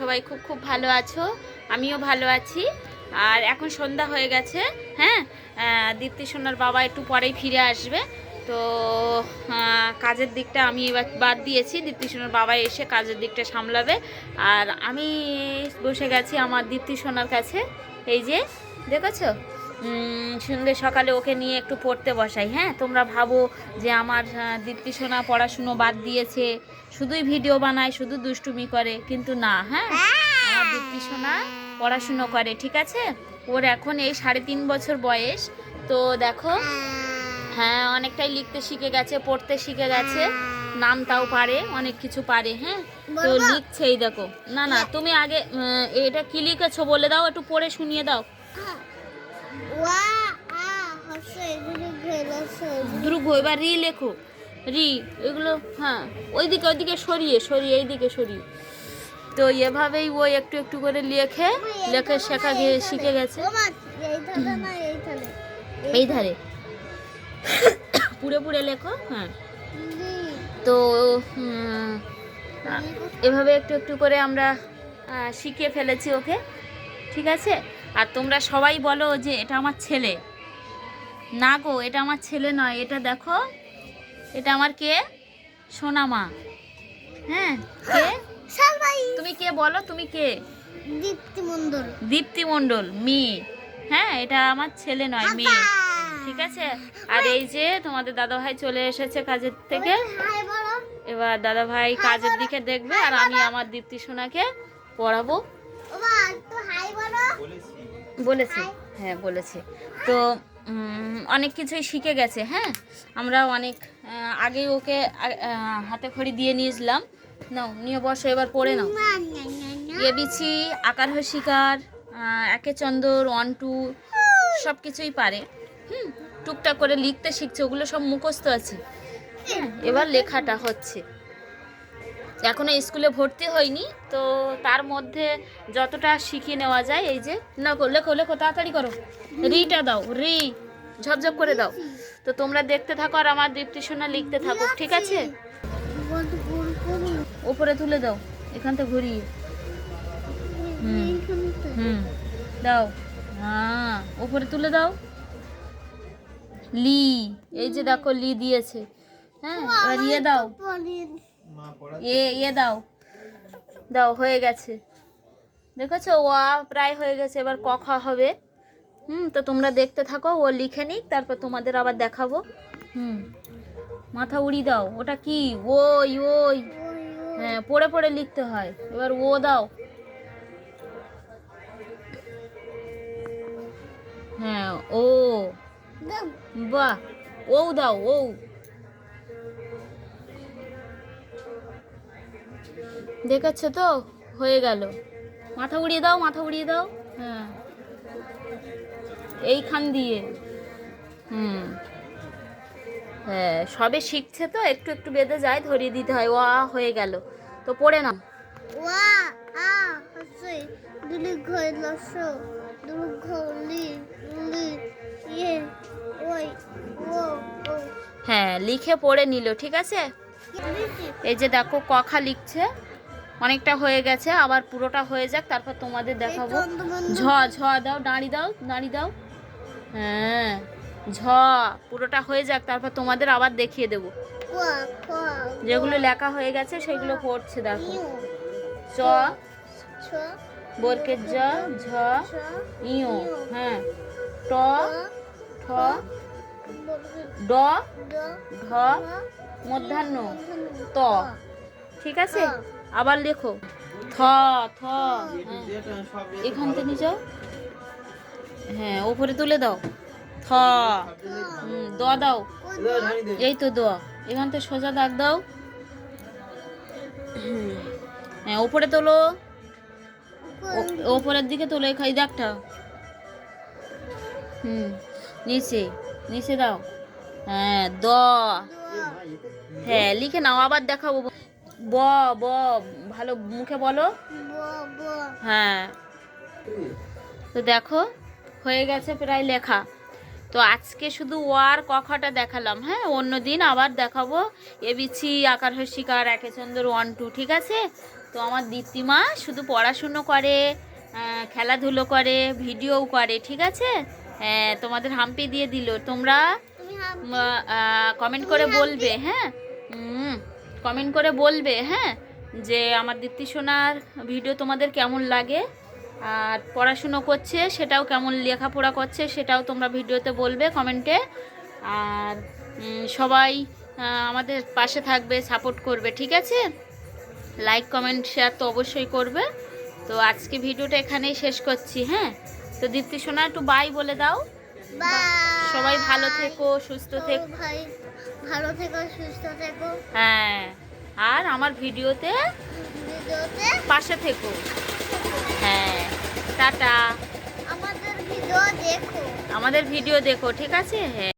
সবাই খুব খুব ভালো আছো, আমিও ভালো আছি। আর এখন সন্ধ্যা হয়ে গেছে হ্যাঁ? দীপ্তি সোনার বাবা একটু পরেই ফিরে আসবে। তো কাজের দিকটা আমি এবার বাদ দিয়েছি, দীপ্তি সোনার বাবা এসে কাজের দিকটা সামলাবে। আর আমি বসে গেছি আমার দীপ্তি সোনার কাছে, এই যে, দেখেছ? সন্ধ্যে সকালে ওকে নিয়ে একটু পড়তে বসাই হ্যাঁ? তোমরা ভাবো যে আমার দীপ্তি সোনা পড়াশুনো বাদ দিয়েছে শুধুই ভিডিও বানায় শুধু দুষ্টুমি করে কিন্তু না হ্যাঁ? আমার দীপ্তি সোনা পড়াশুনো করে ঠিক আছে? ওর এখন এই সাড়ে তিন বছর বয়স তো দেখো হ্যাঁ অনেকটাই লিখতে শিখে গেছে পড়তে শিখে গেছে নাম তাও পারে অনেক কিছু পারে হ্যাঁ? তো বলব? লিখছে এই দেখো। না না তুমি আগে এটা কি লিখেছো বলে দাও একটু পড়ে শুনিয়ে দাও। দ্রুব এবার রি লেখো। রি, এগুলো হ্যাঁ ওইদিকে ওইদিকে সরিয়ে সরিয়ে, এইদিকে সরিয়ে। তো এভাবেই ও একটু একটু করে লেখে লেখে, শেখা গিয়ে শিখে গেছে। এই ধারে। পুড়ে পুড়ে লেখো হ্যাঁ। তো এভাবে একটু একটু করে আমরা শিখিয়ে ফেলেছি ওকে। ঠিক আছে? আর তোমরা সবাই বলো যে এটা আমার ছেলে। না গো এটা আমার ছেলে নয় এটা দেখো। এটা আমার কে? সোনামা হ্যাঁ কে? সালবাই তুমি কে বলো তুমি কে? দীপ্তি মন্ডল দীপ্তি মণ্ডল মেয়ে হ্যাঁ এটা আমার ছেলে নয় মেয়ে ঠিক আছে? আর এই যে তোমাদের দাদা ভাই চলে এসেছে কাজের থেকে। এবার দাদা ভাই কাজের দিকে দেখবে আর আমি আমার দীপ্তি সোনাকে পড়াবো। হাই বলো। বলেছে। হ্যাঁ বলেছে। তো অনেক কিছুই শিখে গেছে হ্যাঁ? আমরা অনেক আগেই ওকে হাতে খড়ি দিয়ে নিয়েছিলাম। নাও নিয়ে বসো এবার পড়ে নাও। না না না না। এ বিছি একে চন্দর ওয়ান টু সব কিছুই পারে। হুম টুকটাক করে লিখতে শিখছে ওগুলো সব মুখস্থ আছে। হ্যাঁ, এবার লেখাটা হচ্ছে। এখনও স্কুলে ভর্তি হয়নি তো তার মধ্যে যতটা শিখিয়ে নেওয়া যায় এই যে না গো, লেখো তাড়াতাড়ি করো। রিটা দাও রি ঝপঝপ করে দাও। তো তোমরা দেখতে থাকো আর আমার দীপ্তি সোনা লিখতে থাকো ঠিক আছে? উপরে তুলে দাও এখান থেকে ঘুরিয়ে। হুম। দাও হ্যাঁ ওপরে তুলে দাও। লি এই যে দেখো লি দিয়েছে। হ্যাঁ ইয়ে দাও। এ ইয়ে দাও। দাও, হয়ে গেছে। দেখেছ? ওয়া প্রায় হয়ে গেছে। এবার ক খ হবে। হুম, তো তোমরা দেখতে থাকো, ও লিখে নিক, তারপর তোমাদের আবার দেখাবো। হুম, মাথা উড়ি দাও। ওটা কি? ওই ওই। হ্যাঁ পড়ে পড়ে লিখতে হয়। এবার ও দাও। হ্যাঁ ও। বাহ, ও দাও, ও। দেখাচ্ছ তো? হয়ে গেল। মাথা উড়িয়ে দাও মাথা উড়িয়ে দাও। হ্যাঁ। এইখান দিয়ে। হুম। হ্যাঁ সবে শিখছে তো একটু একটু বেঁধে যায় ধরিয়ে দিতে হয়। ও আ হয়ে গেল। তো পড়ে নাও। ওয়া আ হসে দুলি গেলস দুলু ঘলি লি ইয়ে ওই ও ও। হ্যাঁ লিখে পড়ে নিল ঠিক আছে? এই যে দেখো কখা লিখছে। অনেকটা হয়ে গেছে আবার পুরোটা হয়ে যাক তারপর তোমাদের দেখাবো। ঝ ঝ দাও দাঁড়ি দাও দাঁড়ি দাও। হ্যাঁ ঝ পুরোটা হয়ে যাক তারপর তোমাদের আবার দেখিয়ে দেবো। যেগুলো লেখা হয়ে গেছে সেগুলো পড়ছে দেখো। চ ছ বরকের জ ঝ ইও হ্যাঁ। ট ঠ ড ঢ মধ্যাহ্ন ত। ঠিক আছে। আবার লেখো। থ থ হ্যাঁ। এখান থেকে যাও। হ্যাঁ ওপরে তুলে দাও। থ দ দাও। এই তো দ এখান থেকে সোজা দাগ দাও। হ্যাঁ ওপরে তোলো। ওপরের দিকে তোলো, এই দাগটা। হুম, নিচে নিচে দাও। হ্যাঁ দ। হ্যাঁ লিখে নাও, আবার দেখাবো। ব ব ভালো মুখে বলো। হ্যাঁ। তো দেখো হয়ে গেছে প্রায় লেখা। তো আজকে শুধু ওয়ার কখাটা দেখালাম হ্যাঁ? অন্য দিন আবার দেখাবো। এবিছি আকার হস্যিকার একে চন্দ্র ওয়ান টু ঠিক আছে? তো আমার দীপ্তিমা শুধু পড়াশুনো করে খেলাধুলো করে ভিডিওও করে ঠিক আছে? হ্যাঁ তোমাদের হাম্পি দিয়ে দিল। তোমরা কমেন্ট করে বলবে হ্যাঁ? কমেন্ট করে বলবে হ্যাঁ? যে আমার দীপ্তি সোনার ভিডিও তোমাদের কেমন লাগে? আর পড়াশুনো করছে সেটাও কেমন লেখাপড়া করছে সেটাও তোমরা ভিডিওতে বলবে কমেন্টে আর সবাই আমাদের পাশে থাকবে সাপোর্ট করবে ঠিক আছে? লাইক কমেন্ট শেয়ার তো অবশ্যই করবে। তো আজকে ভিডিওটা এখানেই শেষ করছি হ্যাঁ? তো দীপ্তি সোনা একটু বাই বলে দাও। সবাই ভালো থেকো সুস্থ থেকো। ভালো থেকো সুস্থ থেকো। হ্যাঁ আর আমার ভিডিওতে ভিডিওতে পাশে থেকো। হ্যাঁ টাটা। আমাদের ভিডিও দেখো। আমাদের ভিডিও দেখো ঠিক আছে? হ্যাঁ।